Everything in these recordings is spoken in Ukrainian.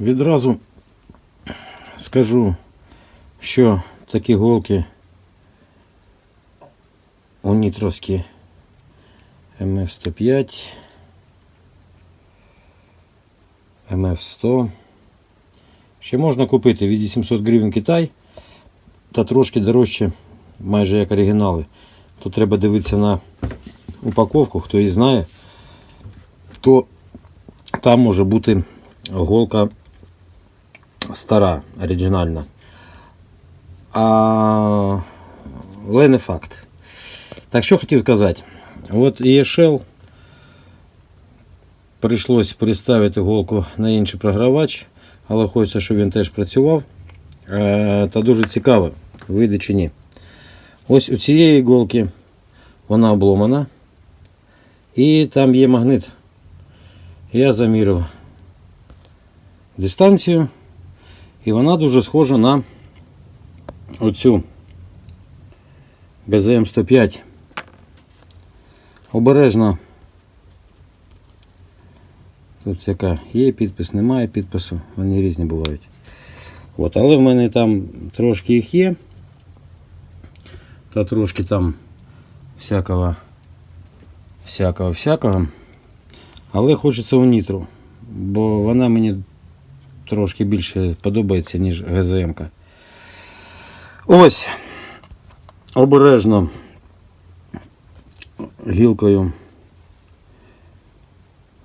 Відразу скажу, що такі голки унітровські МФ-105, МФ-100. Ще можна купити від 800 гривень Китай та трошки дорожче, майже як оригінали. Тут треба дивитися на упаковку, хто її знає, то там може бути голка стара, оригінальна. А, але не факт. Так що хотів сказати. От ESL прийшлось переставити голку на інший програвач, але хочеться, щоб він теж працював. Е, Та дуже цікаво, вийде чи ні. Ось у цієї голки вона обломана. І там є магнит. Я замірив дистанцію. І вона дуже схожа на оцю БЗМ-105. Обережно. Тут яка є підпис, немає підпису, вони різні бувають. От, але в мене там трошки їх є. Та трошки там всякого, всякого, всякого. Але хочеться у нітру, бо вона мені трошки більше подобається, ніж ГЗМ. -ка. Ось. Обережно гілкою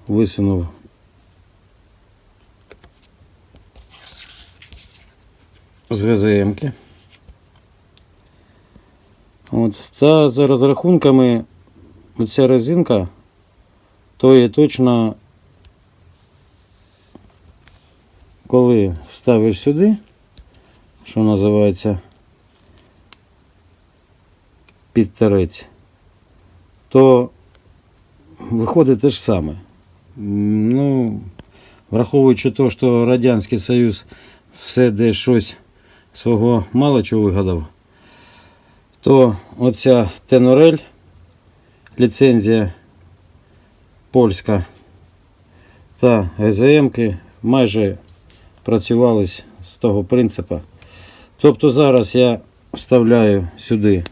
висунув з ГЗМ. -ки. От. Та за розрахунками оця резинка, то є точно коли ставиш сюди, що називається під терець, то виходить те ж саме. Ну, враховуючи те, що Радянський Союз все де щось свого мало чого вигадав, то оця Тенорель, ліцензія польська та ГЗМки майже працювались з того принципу. Тобто зараз я вставляю сюди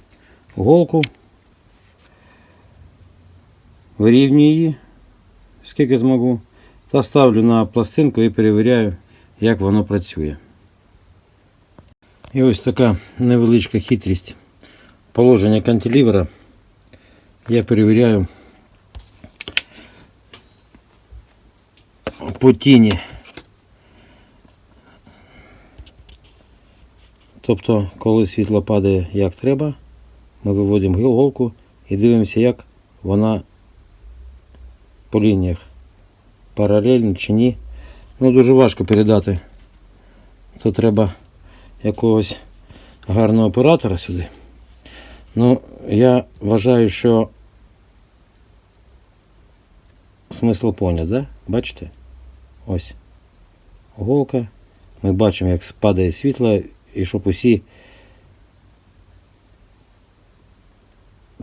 голку, вирівнюю її, скільки зможу, та ставлю на пластинку і перевіряю, як воно працює. І ось така невеличка хитрість положення кантилівера. Я перевіряю по тіні. Тобто, коли світло падає як треба, ми виводимо голку і дивимося, як вона по лініях паралельно чи ні. Ну, дуже важко передати. То треба якогось гарного оператора сюди. Ну, я вважаю, що смисл понят, да? Бачите? Ось голка. Ми бачимо, як спадає світло і щоб усі.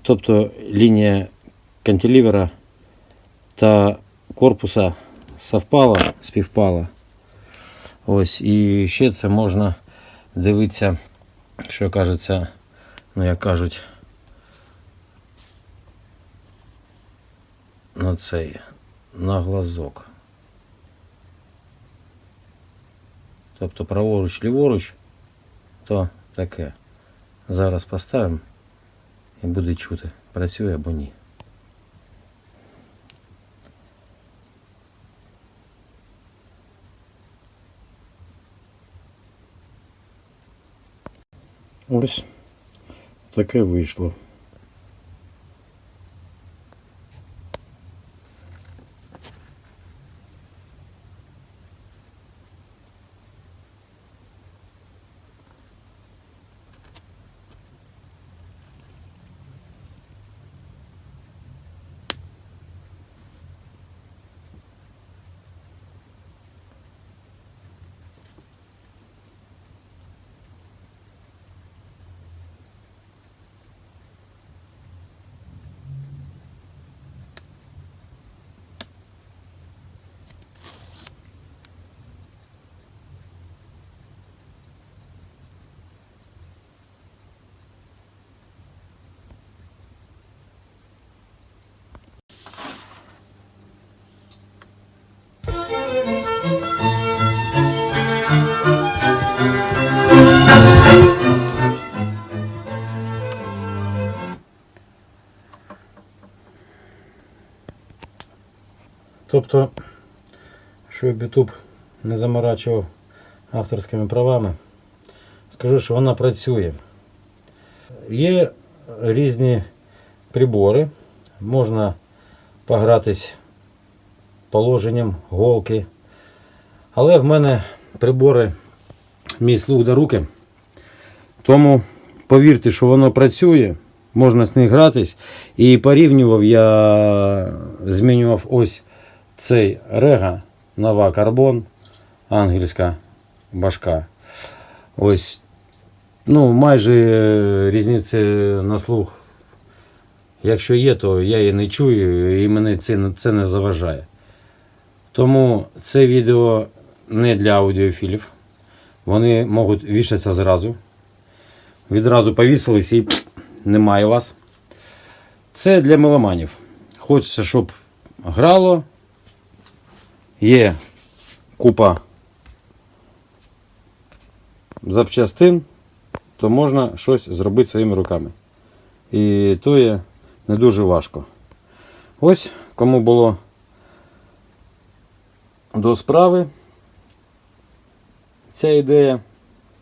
Тобто лінія кантилівера та корпуса совпала, співпала. Ось, і ще це можна дивитися, що кажеться, ну як кажуть, на цей, на глазок. Тобто праворуч, ліворуч, то таке. Зараз поставимо і буде чути, працює або ні. Ось таке вийшло. Тобто, щоб YouTube не заморачував авторськими правами, скажу, що вона працює. Є різні прибори, можна погратись положенням голки. Але в мене прибори мій слух до руки. Тому повірте, що воно працює, можна з них гратись. І порівнював я, змінював ось цей рега нова карбон, ангельська башка. Ось, ну, майже е, різниці на слух. Якщо є, то я її не чую і мене це, це не заважає. Тому це відео не для аудіофілів. Вони можуть вішатися зразу. Відразу повісились і немає вас. Це для меломанів. Хочеться, щоб грало. Є купа запчастин, то можна щось зробити своїми руками. І то є не дуже важко. Ось кому було до справи ця ідея,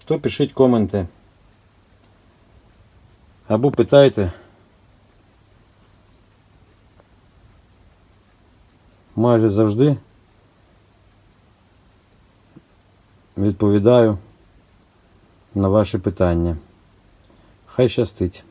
то пишіть коменти. Або питайте. Майже завжди відповідаю на ваші питання. Хай щастить.